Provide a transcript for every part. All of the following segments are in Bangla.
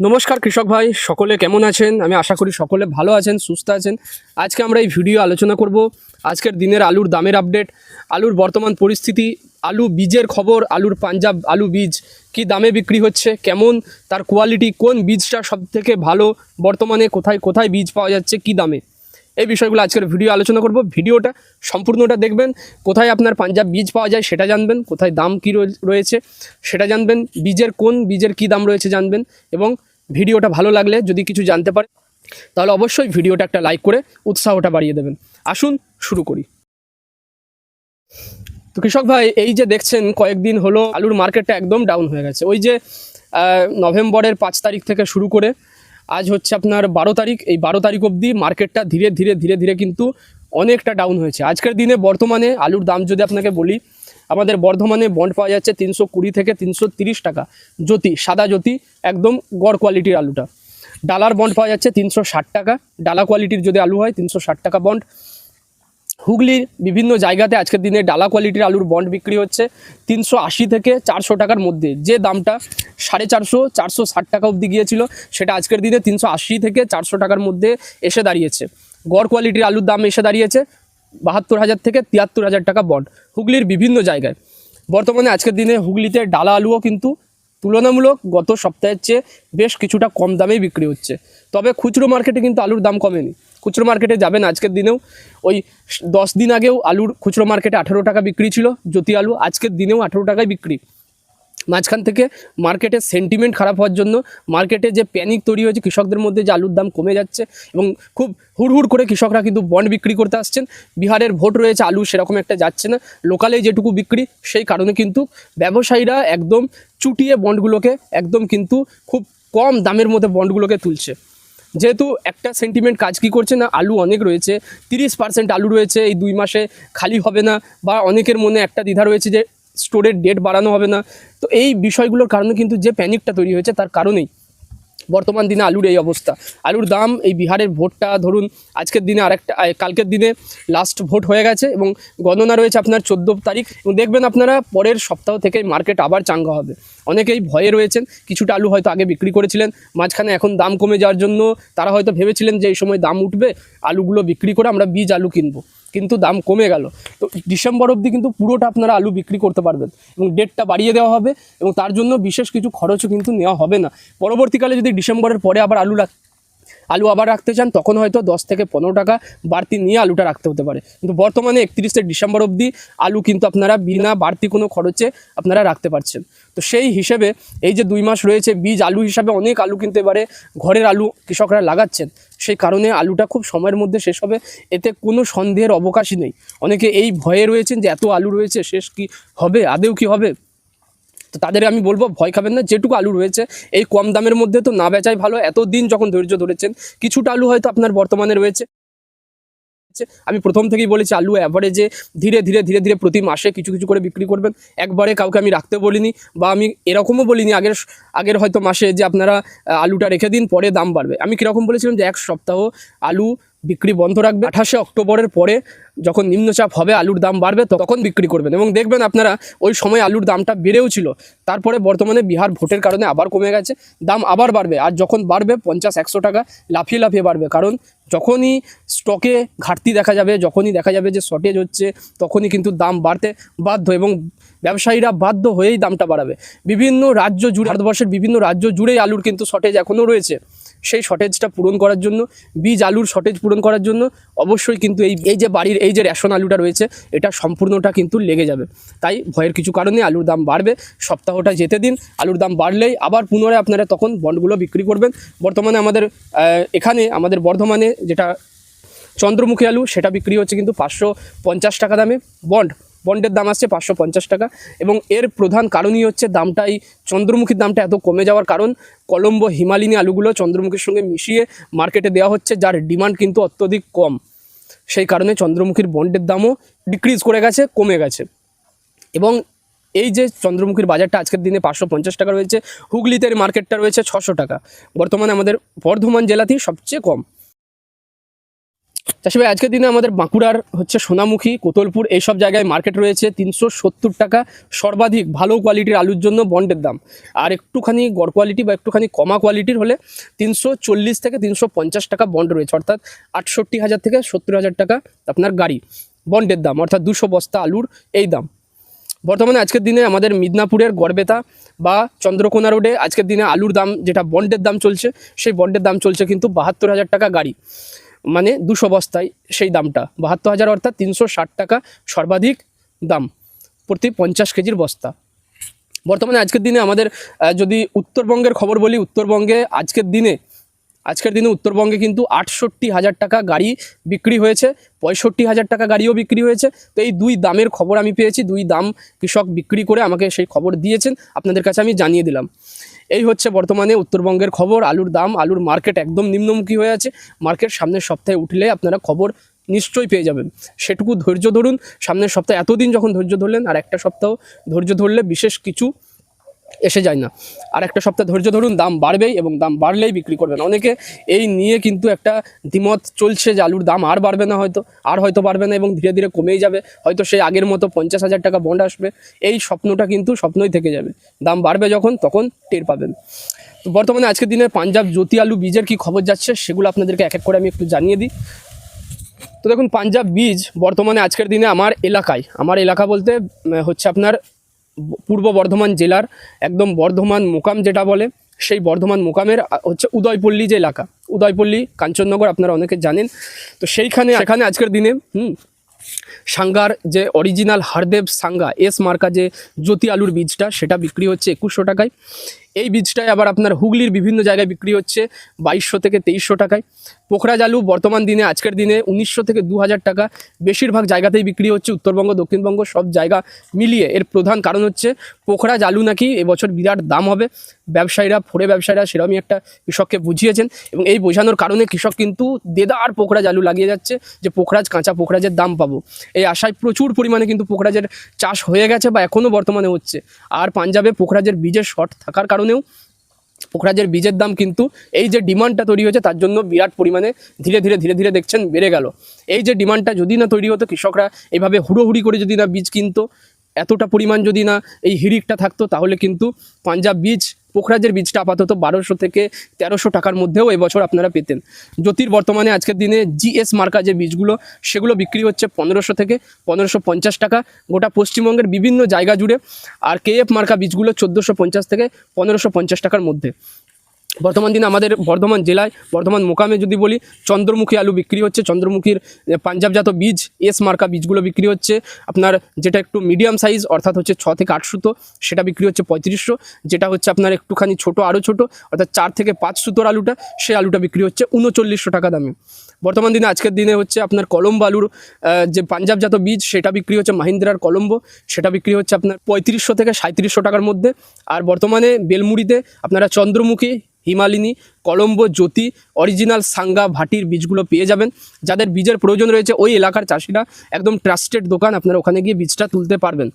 নমস্কার কৃষক ভাই, সকলে কেমন আছেন? আমি আশা করি সকলে ভালো আছেন, সুস্থ আছেন। আজকে আমরা এই ভিডিও আলোচনা করব। আজকের দিনের আলুর দামের আপডেট আলুর বর্তমান পরিস্থিতি, আলু বীজের খবর, আলুর পাঞ্জাব আলু বীজ কি দামে বিক্রি হচ্ছে, কেমন, তার কোয়ালিটি কোন বীজটা সবথেকে ভালো, বর্তমানে কোথায় কোথায় বীজ পাওয়া যাচ্ছে, কি দামে? এই বিষয়গুলো আজকের ভিডিও আলোচনা করব। ভিডিওটা সম্পূর্ণটা দেখবেন। কোথায় আপনার পাঞ্জাব বীজ পাওয়া যায় সেটা জানবেন। কোথায় দাম কী রয়ে- রয়েছে সেটা জানবেন। বীজের কোন, বীজের কী দাম রয়েছে জানবেন এবং ভিডিওটা ভালো লাগলে যদি কিছু জানতে পারে, তাহলে অবশ্যই ভিডিওটা একটা লাইক করে উৎসাহটা বাড়িয়ে দেবেন। আসুন শুরু করি। তো কৃষক ভাই, এই যে দেখছেন, কয়েকদিন হলো আলুর মার্কেটটা একদম ডাউন হয়ে গেছে। ওই যে নভেম্বরের পাঁচ তারিখ থেকে শুরু করে আজ হচ্ছে আপনার বারো তারিখ। এই বারো তারিখ অবধি মার্কেটটা ধীরে ধীরে ধীরে ধীরে কিন্তু অনেকটা ডাউন হয়েছে। আজকের দিনে বর্তমানে আলুর দাম যদি আপনাকে বলি, আমাদের বর্ধমানে বন্ড পাওয়া যাচ্ছে তিনশো কুড়ি থেকে তিনশো তিরিশ টাকা জ্যোতি, সাদা জ্যোতি, একদম গড় কোয়ালিটির আলুটা। ডালার বন্ড পাওয়া যাচ্ছে তিনশো ষাট টাকা। ডালা কোয়ালিটির যদি আলু হয়, তিনশো ষাট টাকা বন্ড হুগলির বিভিন্ন জায়গাতে আজকের দিনে ডালা কোয়ালিটির আলুর বন্ড বিক্রি হচ্ছে তিনশো আশি থেকে চারশো টাকার মধ্যে। যে দামটা সাড়ে চারশো চারশো ষাট টাকা অবধি গিয়েছিল, সেটা আজকের দিনে তিনশো আশি থেকে চারশো টাকার মধ্যে এসে দাঁড়িয়েছে। গড় কোয়ালিটির আলুর দাম এসে দাঁড়িয়েছে বাহাত্তর হাজার থেকে তিয়াত্তর হাজার টাকা বন্ড হুগলির বিভিন্ন জায়গায়। বর্তমানে আজকের দিনে হুগলিতে ডালা আলুও কিন্তু তুলনামূলক গত সপ্তাহের চেয়ে বেশ কিছুটা কম দামেই বিক্রি হচ্ছে। তবে খুচরো মার্কেটে কিন্তু আলুর দাম কমেনি। খুচরো মার্কেটে যাবেন আজকের দিনেও। ওই দশ দিন আগেও আলুর খুচরো মার্কেটে আঠেরো টাকা বিক্রি ছিল, জ্যোতি আলু আজকের দিনেও আঠেরো টাকায় বিক্রি। মাঝখান থেকে মার্কেটের সেন্টিমেন্ট খারাপ হওয়ার জন্য মার্কেটে যে প্যানিক তৈরি হয়েছে, কৃষকদের মধ্যে যে আলুর দাম কমে যাচ্ছে এবং খুব হুড়হুড় করে কৃষকরা কিন্তু বন্ড বিক্রি করতে আসছেন। বিহারের ভোট রয়েছে, আলু সেরকম একটা যাচ্ছে না। লোকালে যেটুকু বিক্রি, সেই কারণে কিন্তু ব্যবসায়ীরা একদম চুটিয়ে বন্ডগুলোকে একদম কিন্তু খুব কম দামের মধ্যে বন্ডগুলোকে তুলছে। যেহেতু একটা সেন্টিমেন্ট কাজ কি করছে না, আলু অনেক রয়েছে, তিরিশ পার্সেন্ট আলু রয়েছে, এই দুই মাসে খালি হবে না, বা অনেকের মনে একটা দ্বিধা রয়েছে যে স্টোরের ডেট বাড়ানো হবে না। তো এই বিষয়গুলোর কারণে কিন্তু যে প্যানিকটা তৈরি হয়েছে, তার কারণেই বর্তমান দিনে আলুর এই অবস্থা। আলুর দাম এই বিহারের ভোটটা ধরুন আজকের দিনে আরেকটা কালকের দিনে লাস্ট ভোট হয়ে গেছে এবং গণনা রয়েছে আপনার চোদ্দ তারিখ এবং দেখবেন আপনারা পরের সপ্তাহ থেকে মার্কেট আবার চাঙ্গা হবে। অনেকেই ভয়ে রয়েছেন, কিছুটা আলু হয়তো আগে বিক্রি করেছিলেন, মাঝখানে এখন দাম কমে যাওয়ার জন্য তারা হয়তো ভেবেছিলেন যে এই সময় দাম উঠবে, আলুগুলো বিক্রি করে আমরা বীজ আলু কিনবো। কিন্তু দাম কমে গেল। তো ডিসেম্বর অবধি কিন্তু পুরোটা আপনারা আলু বিক্রি করতে পারবেন এবং ডেটটা বাড়িয়ে দেওয়া হবে এবং তার জন্য বিশেষ কিছু খরচও কিন্তু নেওয়া হবে না। পরবর্তীকালে যদি ডিসেম্বরের পরে আবার আলু রাখ আলু আবার রাখতে চান, তখন হয়তো দশ থেকে পনেরো টাকা বাড়তি নিয়ে আলুটা রাখতে হতে পারে। কিন্তু বর্তমানে একত্রিশে ডিসেম্বর অবধি আলু কিন্তু আপনারা বিনা বাড়তি কোনো খরচে আপনারা রাখতে পারছেন। তো সেই হিসেবে এই যে দুই মাস রয়েছে, বীজ আলু হিসাবে অনেক আলু কিন্তু এবারে ঘরের আলু কৃষকরা লাগাচ্ছেন। সেই কারণে আলুটা খুব সময়ের মধ্যে শেষ হবে, এতে কোনো সন্দেহের অবকাশই নেই। অনেকে এই ভয়ে রয়েছেন যে, এত আলু রয়েছে, শেষ কি হবে? আদেও কি হবে? তো তাদের আমি বলব, ভয় খাবেন না, যেটুকু আলু রয়েছে, এই কম দামের মধ্যে তো না বেচাই ভালো। এত দিন যখন ধৈর্য ধরেছেন, কিছুটা আলু হয়তো আপনার বর্তমানে রয়েছে। আমি প্রথম থেকেই বলেছি, আলু অ্যাভারেজে ধীরে ধীরে ধীরে ধীরে প্রতি মাসে কিছু কিছু করে বিক্রি করবেন। একবারে কাউকে আমি রাখতে বলিনি বা আমি এরকমও বলিনি, আগের আগের হয়তো মাসে যে আপনারা আলুটা রেখে দিন, পরে দাম বাড়বে। আমি কীরকম বলেছিলাম যে, এক সপ্তাহ আলু বিক্রি বন্ধ রাখবে। আঠাশে অক্টোবরের পরে যখন নিম্নচাপ হবে, আলুর দাম বাড়বে, তখন বিক্রি করবেন। এবং দেখবেন আপনারা ওই সময় আলুর দামটা বেড়েও ছিল। তারপরে বর্তমানে বিহার ভোটের কারণে আবার কমে গেছে। দাম আবার বাড়বে। আর যখন বাড়বে, পঞ্চাশ, একশো টাকা লাফিয়ে লাফিয়ে বাড়বে। কারণ যখনই স্টকে ঘাটতি দেখা যাবে, যখনই দেখা যাবে যে শর্টেজ হচ্ছে, তখনই কিন্তু দাম বাড়তে বাধ্য এবং ব্যবসায়ীরা বাধ্য হয়েই দামটা বাড়াবে। বিভিন্ন রাজ্য জুড়ে, ভারতবর্ষের বিভিন্ন রাজ্য জুড়েই আলুর কিন্তু শর্টেজ এখনও রয়েছে। সেই শর্টেজটা পূরণ করার জন্য, বীজ আলুর শর্টেজ পূরণ করার জন্য অবশ্যই কিন্তু এই এই যে বাড়ির, এই যে রেশন আলুটা রয়েছে, এটা সম্পূর্ণটা কিন্তু লেগে যাবে। তাই ভয়ের কিছু কারণে আলুর দাম বাড়বে, সপ্তাহটা যেতে দিন, আলুর দাম বাড়লেই আবার পুনরায় আপনারা তখন বন্ডগুলো বিক্রি করবেন। বর্তমানে আমাদের এখানে আমাদের বর্ধমানে যেটা চন্দ্রমুখী আলু, সেটা বিক্রি হচ্ছে কিন্তু পাঁচশো পঞ্চাশ টাকা দামে। বন্ড বন্ডের দাম আসছে পাঁচশো পঞ্চাশ টাকা এবং এর প্রধান কারণই হচ্ছে দামটাই চন্দ্রমুখীর দামটা এত কমে যাওয়ার কারণ কলম্বো, হিমালিনী আলুগুলো চন্দ্রমুখীর সঙ্গে মিশিয়ে মার্কেটে দেওয়া হচ্ছে, যার ডিমান্ড কিন্তু অত্যধিক কম। সেই কারণে চন্দ্রমুখীর বন্ডের দামও ডিক্রিজ করে গেছে, কমে গেছে। এবং এই যে চন্দ্রমুখীর বাজারটা আজকের দিনে পাঁচশো পঞ্চাশ টাকা রয়েছে, হুগলিতে মার্কেটটা রয়েছে ছশো টাকা। বর্তমানে আমাদের বর্ধমান জেলাতেই সবচেয়ে কম। ভাই, আজকের দিনে আমাদের বাঁকুড়ার হচ্ছে সোনামুখী, কোতলপুর, এইসব জায়গায় মার্কেট রয়েছে তিনশো সত্তর টাকা সর্বাধিক ভালো কোয়ালিটির আলুর জন্য বন্ডের দাম। আর একটুখানি গড় কোয়ালিটি বা একটুখানি কমা কোয়ালিটির হলে তিনশো চল্লিশ থেকে তিনশো পঞ্চাশ টাকা বন্ড রয়েছে, অর্থাৎ আটষট্টি হাজার থেকে সত্তর হাজার টাকা আপনার গাড়ি বন্ডের দাম, অর্থাৎ দুশো বস্তা আলুর এই দাম। বর্তমানে আজকের দিনে আমাদের মিদনাপুরের গড়বেতা বা চন্দ্রকোনা রোডে আজকের দিনে আলুর দাম, যেটা বন্ডের দাম চলছে, সেই বন্ডের দাম চলছে কিন্তু বাহাত্তর হাজার টাকা গাড়ি। মানে দুশো বস্তায় সেই দামটা। বাহাত্তর হাজার অর্থাৎ তিনশো ষাট টাকা সর্বাধিক দাম প্রতি পঞ্চাশ কেজির বস্তা। বর্তমানে আজকের দিনে আমাদের যদি উত্তরবঙ্গের খবর বলি, উত্তরবঙ্গে আজকের দিনে আজকের দিনে উত্তরবঙ্গে কিন্তু আটষট্টি হাজার টাকা গাড়ি বিক্রি হয়েছে, পঁয়ষট্টি হাজার টাকা গাড়িও বিক্রি হয়েছে। তো এই দুই দামের খবর আমি পেয়েছি, দুই দাম কৃষক বিক্রি করে আমাকে সেই খবর দিয়েছেন, আপনাদের কাছে আমি জানিয়ে দিলাম। এই হচ্ছে বর্তমানে উত্তরবঙ্গের খবর, আলুর দাম, আলুর মার্কেট একদম নিম্নমুখী হয়ে আছে। মার্কেট সামনের সপ্তাহে উঠলে আপনারা খবর নিশ্চয়ই পেয়ে যাবেন। সেটুকু ধৈর্য ধরুন, সামনের সপ্তাহে এতদিন যখন ধৈর্য ধরলেন, আর একটা সপ্তাহ ধৈর্য ধরলে বিশেষ কিছু এসে যায় না। আর একটা সপ্তাহ ধৈর্য ধরুন, দাম বাড়বেই এবং দাম বাড়লেই বিক্রি করবেন। অনেকে এই নিয়ে কিন্তু একটা দ্বিমত চলছে যে আলুর দাম আর বাড়বে না হয়তো, আর হয়তো বাড়বে না এবং ধীরে ধীরে কমেই যাবে। হয়তো সেই আগের মতো পঞ্চাশ হাজার টাকা বন্ড আসবে। এই স্বপ্নটা কিন্তু স্বপ্নই থেকে যাবে। দাম বাড়বে যখন, তখন টের পাবেন। তো বর্তমানে আজকের দিনে পাঞ্জাব জ্যোতি আলু বীজের কি খবর যাচ্ছে সেগুলো আপনাদেরকে এক এক করে আমি একটু জানিয়ে দিই। তো দেখুন, পাঞ্জাব বীজ বর্তমানে আজকের দিনে আমার এলাকায়, আমার এলাকা বলতে হচ্ছে আপনার পূর্ব বর্ধমান জেলার একদম বর্ধমান মোকাম যেটা বলে, সেই বর্ধমান মোকামের হচ্ছে উদয়পল্লী যে এলাকা। উদয়পল্লী, কাঞ্চননগর আপনারা অনেকে জানেন। তো সেইখানে এখানে আজকের দিনে, হুম, সাঙ্গার যে অরিজিনাল হারদেব সাঙ্গা এস মার্কা যে জ্যোতি আলুর বীজটা, সেটা বিক্রি হচ্ছে একুশশো টাকায়। এই বীজটাই আবার আপনার হুগলির বিভিন্ন জায়গায় বিক্রি হচ্ছে বাইশশো থেকে তেইশশো টাকায়। পোখরাজ আলু বর্তমান দিনে, আজকের দিনে উনিশশো থেকে দু হাজার টাকা। বেশিরভাগ জায়গাতেই বিক্রি হচ্ছে উত্তরবঙ্গ, দক্ষিণবঙ্গ, সব জায়গা মিলিয়ে। এর প্রধান কারণ হচ্ছে পোখরাজ আলু নাকি এবছর বিরাট দাম হবে। ব্যবসায়ীরা, ফোরে ব্যবসায়ীরা সেরকমই একটা কৃষককে বুঝিয়েছেন এবং এই বোঝানোর কারণে কৃষক কিন্তু দেদার পোখরাজ আলু লাগিয়ে যাচ্ছে যে পোখরাজ, কাঁচা পোখরাজের দাম পাবো। এই আশায় প্রচুর পরিমাণে কিন্তু পোখরাজের চাষ হয়ে গেছে বা এখনও বর্তমানে হচ্ছে। আর পাঞ্জাবে পোখরাজের বীজের শর্ট থাকার কারণেও পোখরাজের বীজের দাম কিন্তু এই যে ডিমান্ডটা তৈরি হয়েছে, তার জন্য বিরাট পরিমাণে ধীরে ধীরে ধীরে ধীরে দেখছেন বেড়ে গেল। এই যে ডিমান্ডটা যদি না তৈরি হতো, কৃষকরা এভাবে হুড়োহুড়ি করে যদি না বীজ কিনতো, এতটা পরিমাণ যদি না এই হিরিকটা থাকতো, তাহলে কিন্তু পাঞ্জাব বীজ পোখরাজের বীজটা আপাতত বারোশো থেকে তেরোশো টাকার মধ্যেও এবছর আপনারা পেতেন। জ্যোতির বর্তমানে আজকের দিনে জিএস মার্কা যে বীজগুলো, সেগুলো বিক্রি হচ্ছে পনেরোশো থেকে পনেরোশো পঞ্চাশ টাকা। গোটা পশ্চিমবঙ্গের বিভিন্ন জায়গা জুড়ে আর কেএফ মার্কা বীজগুলো চোদ্দোশো পঞ্চাশ থেকে পনেরোশো পঞ্চাশ টাকার মধ্যে। বর্তমান দিনে আমাদের বর্ধমান জেলায়, বর্ধমান মোকামে যদি বলি, চন্দ্রমুখী আলু বিক্রি হচ্ছে। চন্দ্রমুখীর পাঞ্জাবজাত বীজ, এস মার্কা বীজগুলো বিক্রি হচ্ছে। আপনার যেটা একটু মিডিয়াম সাইজ অর্থাৎ হচ্ছে ছ থেকে আট সুতো, সেটা বিক্রি হচ্ছে পঁয়ত্রিশশো। যেটা হচ্ছে আপনার একটুখানি ছোট আরও ছোট, অর্থাৎ চার থেকে পাঁচ সুতোর আলুটা সেই আলুটা বিক্রি হচ্ছে উনচল্লিশশো টাকা দামে। বর্তমান দিনে আজকের দিনে হচ্ছে আপনার কলম্ব আলুর যে পাঞ্জাবজাত বীজ, সেটা বিক্রি হচ্ছে মাহিন্দ্রার কলম্বো। সেটা বিক্রি হচ্ছে আপনার পঁয়ত্রিশশো থেকে সাঁত্রিশশো টাকার মধ্যে। আর বর্তমানে বেলমুড়িতে আপনারা চন্দ্রমুখী হিমালিনী, কলম্বো, জ্যোতি অরিজিনাল সাঙ্গা, ভাটির বীজগুলো পেয়ে যাবেন। যাদের বীজের প্রয়োজন রয়েছে, ওই এলাকার চাষিরা একদম ট্রাস্টেড দোকান আপনারা ওখানে গিয়ে বীজটা তুলতে পারবেন।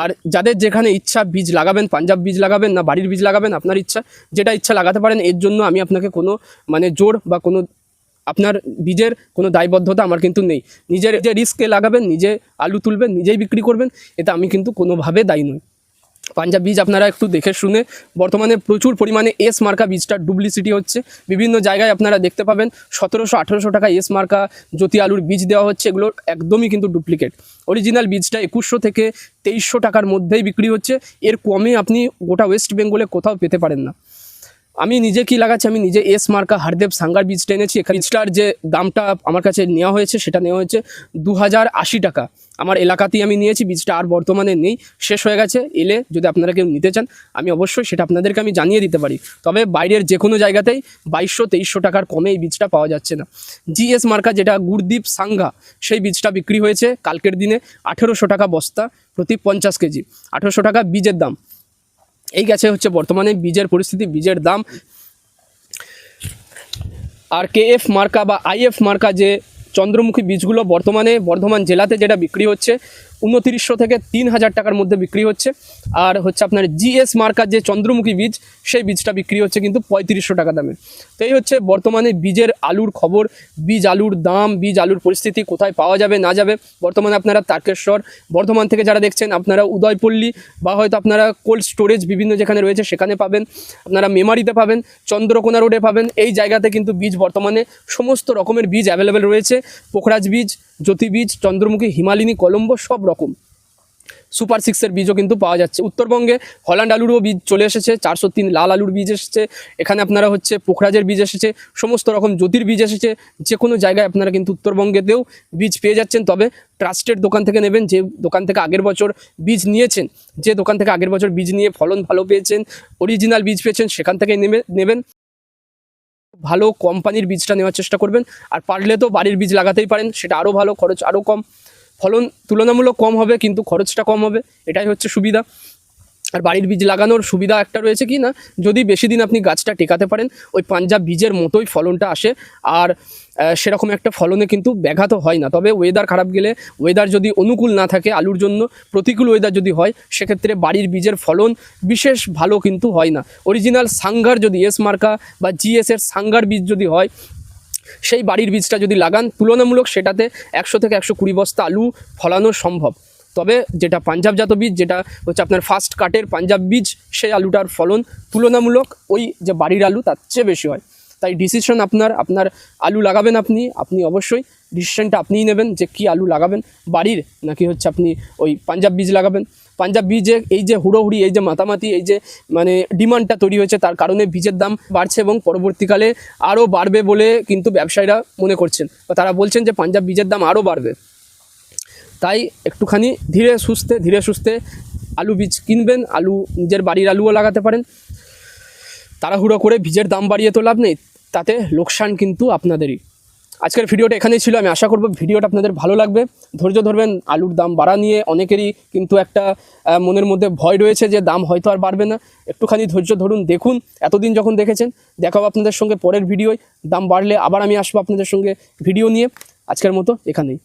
আর যাদের যেখানে ইচ্ছা বীজ লাগাবেন, পাঞ্জাব বীজ লাগাবেন না বাড়ির বীজ লাগাবেন, আপনার ইচ্ছা, যেটা ইচ্ছা লাগাতে পারেন, এর জন্য আমি আপনাকে কোনো মানে জোর বা কোনো আপনার বীজের কোনো দায়বদ্ধতা আমার কিন্তু নেই। নিজের যে রিস্কে লাগাবেন, নিজে আলু তুলবেন, নিজেই বিক্রি করবেন, এটা আমি কিন্তু কোনোভাবে দায়ী নই। পাঞ্জাব বীজ আপনারা একটু দেখে শুনে, বর্তমানে প্রচুর পরিমাণে এস মার্কা বীজটা ডুপ্লিসিটি হচ্ছে। বিভিন্ন জায়গায় আপনারা দেখতে পাবেন, সতেরোশো, আঠেরোশো টাকা এস মার্কা জ্যোতি আলুর বীজ দেওয়া হচ্ছে এগুলোর একদমই কিন্তু ডুপ্লিকেট অরিজিনাল বীজটা একুশশো থেকে তেইশশো টাকার মধ্যেই বিক্রি হচ্ছে, এর কমে আপনি গোটা ওয়েস্ট বেঙ্গলে কোথাও পেতে পারেন না। আমি নিজে কি লাগাচ্ছি? আমি নিজে এস মার্কা হারদেব সাঙ্গার বীজটা এনেছি এখানে বীজটার যে দামটা আমার কাছে নেওয়া হয়েছে, সেটা নেওয়া হয়েছে দু হাজার আশি টাকা। আমার এলাকাতেই আমি নিয়েছি, বীজটা আর বর্তমানে নেই। শেষ হয়ে গেছে, এলে যদি আপনারা কেউ নিতে চান, আমি অবশ্যই সেটা আপনাদেরকে আমি জানিয়ে দিতে পারি। তবে বাইরের যে কোনো জায়গাতেই বাইশশো তেইশশো টাকার কমে এই বীজটা পাওয়া যাচ্ছে না। জিএস মার্কা যেটা গুরদীপ সাঙ্গা সেই বীজটা বিক্রি হয়েছে কালকের দিনে আঠেরোশো টাকা বস্তা প্রতি পঞ্চাশ কেজি। আঠেরোশো টাকা বীজের দাম। এই গেছে হচ্ছে বর্তমানে বীজের পরিস্থিতি, বীজের দাম। আর কে এফ মার্কা বা আইএফ মার্কা যে চন্দ্রমুখী বীজগুলো বর্তমানে বর্ধমান জেলাতে যেটা বিক্রি হচ্ছে উনতিরিশশো থেকে তিন হাজার টাকার মধ্যে বিক্রি হচ্ছে। আর হচ্ছে আপনার জিএস মার্কার যে চন্দ্রমুখী বীজ, সেই বীজটা বিক্রি হচ্ছে কিন্তু পঁয়ত্রিশশো টাকা দামে। তো এই হচ্ছে বর্তমানে বীজের আলুর খবর। বীজ আলুর দাম, বীজ আলুর পরিস্থিতি কোথায় পাওয়া যাবে, না যাবে, বর্তমানে আপনারা তারকেশ্বর, বর্ধমান থেকে যারা দেখছেন, আপনারা উদয়পল্লী বা হয়তো আপনারা কোল্ড স্টোরেজ বিভিন্ন যেখানে রয়েছে, সেখানে পাবেন। আপনারা মেমারিতে পাবেন, চন্দ্রকোনা রোডে পাবেন। এই জায়গাতে কিন্তু বীজ বর্তমানে সমস্ত রকমের বীজ অ্যাভেলেবেল রয়েছে। পোখরাজ বীজ জ্যোতি বীজ চন্দ্রমুখী, হিমালিনী, কলম্বো সব রকম। সুপার সিক্সের বীজও কিন্তু পাওয়া যাচ্ছে। উত্তরবঙ্গে হল্যান্ড আলুরও বীজ চলে এসেছে, চারশো তিন লাল আলুর বীজ এসেছে, এখানে আপনারা হচ্ছে পোখরাজের বীজ এসেছে, সমস্ত রকম জ্যোতির বীজ এসেছে যে কোনো জায়গায় আপনারা কিন্তু উত্তরবঙ্গেতেও বীজ পেয়ে যাচ্ছেন। তবে ট্রাস্টেড দোকান থেকে নেবেন, যে দোকান থেকে আগের বছর বীজ নিয়েছেন, যে দোকান থেকে আগের বছর বীজ নিয়ে ফলন ভালো পেয়েছেন, অরিজিনাল বীজ পেয়েছেন, সেখান থেকে নেবে নেবেন। ভালো কোম্পানির বীজটা নেওয়ার চেষ্টা করবেন। আর পারলে তো বাড়ির বীজ লাগাতেই পারেন, সেটা আরও ভালো, খরচ আরও কম। ফলন তুলনামূলক কম হবে, কিন্তু খরচটা কম হবে, এটাই হচ্ছে সুবিধা। আর বাড়ির বীজ লাগানোর সুবিধা একটা রয়েছে কি না? যদি বেশি দিন আপনি গাছটা টেকাতে পারেন, ওই পাঞ্জাব বীজের মতোই ফলনটা আসে। আর সেরকম একটা ফলনে কিন্তু ব্যাঘাত হয় না। তবে ওয়েদার খারাপ গেলে ওয়েদার যদি অনুকূল না থাকে আলুর জন্য, প্রতিকূল ওয়েদার যদি হয়, সেক্ষেত্রে বাড়ির বীজের ফলন বিশেষ ভালো কিন্তু হয় না। অরিজিনাল সাঙ্গার যদি এস মার্কা বা জিএসের সাঙ্গার বীজ যদি হয়, সেই বাড়ির বীজটা যদি লাগান, তুলনামূলক সেটাতে একশো থেকে একশো কুড়ি বস্তা আলু ফলানো সম্ভব। তবে যেটা পাঞ্জাবজাত বীজ, যেটা হচ্ছে আপনার ফার্স্ট কাটের পাঞ্জাব বীজ, সেই আলুটার ফলন তুলনামূলক ওই যে বাড়ির আলু তার চেয়ে বেশি হয়। তাই ডিসিশন আপনার আপনার আলু লাগাবেন আপনি আপনি অবশ্যই ডিসিশনটা আপনিই নেবেন যে কি আলু লাগাবেন, বাড়ির নাকি হচ্ছে আপনি ওই পাঞ্জাব বীজ লাগাবেন। পাঞ্জাব বীজে এই যে হুড়োহুড়ি, এই যে মাতামাতি, এই যে মানে ডিমান্ডটা তৈরি হয়েছে, তার কারণে বীজের দাম বাড়ছে এবং পরবর্তীকালে আরও বাড়বে বলে কিন্তু ব্যবসায়ীরা মনে করছেন। বা তারা বলছেন যে পাঞ্জাব বীজের দাম আরও বাড়বে। তাই একটুখানি ধীরে সুস্থে ধীরে সুস্থে আলু বীজ কিনবেন, আলু, নিজের বাড়ির আলুও লাগাতে পারেন। তাড়াহুড়ো করে বীজের দাম বাড়িয়ে তো লাভ নেই, তাতে লোকসান কিন্তু আপনাদেরই। আজকের ভিডিওটা এখানেই ছিল, আমি আশা করব ভিডিওটা আপনাদের ভালো লাগবে। ধৈর্য ধরবেন, আলুর দাম বাড়া নিয়ে অনেকেরই কিন্তু একটা মনের মধ্যে ভয় রয়েছে যে দাম হয়তো আর বাড়বে না। একটুখানি ধৈর্য ধরুন, দেখুন, এতদিন যখন দেখেছেন, দেখাবো আপনাদের সঙ্গে পরের ভিডিওয়। দাম বাড়লে আবার আমি আসব আপনাদের সঙ্গে ভিডিও নিয়ে। আজকের মতো এখানেই।